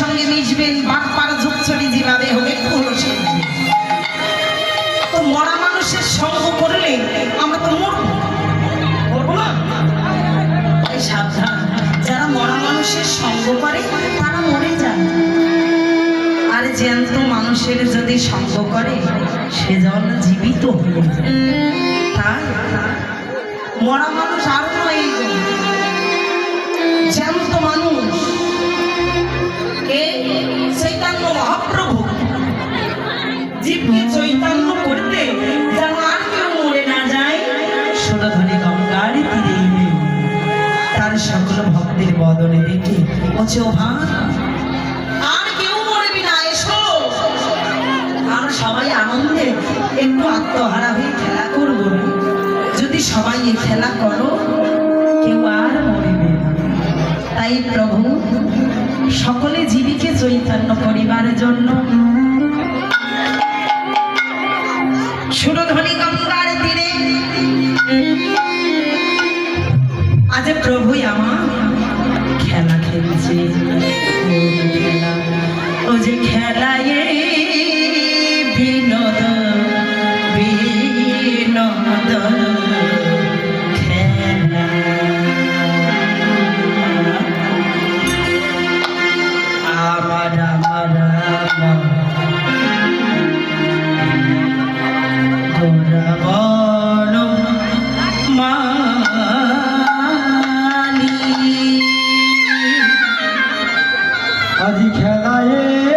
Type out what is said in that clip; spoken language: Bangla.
সঙ্গে মিশবেন বাটপার জোচ্ছরি যেভাবে হবে তো মরা মানুষের সঙ্গ করলে আমরা তো মরবো। না? সাবধান। যারা মরা মানুষের সঙ্গ করে, তারা মরে যায় আর জ্যান্ত মানুষের যদি সঙ্গ করে, সে যেন জীবিত মরা মানুষ আরও নয়। জ্যান্ত বদনে দেখে, বলছে, ও আর কেউ মরবি না এসো। আমরা সবাই আনন্দে একটু আত্মহারা হয়ে খেলা করব। যদি সবাই এই খেলা করো, কেউ আর মরিবে না তাই প্রভু, সকলে জীবিকে চৈতন্য করিবার জন্য খেলায় বিনোদ বিনোদ আমার আমার গোরাবণ আজি খেলায়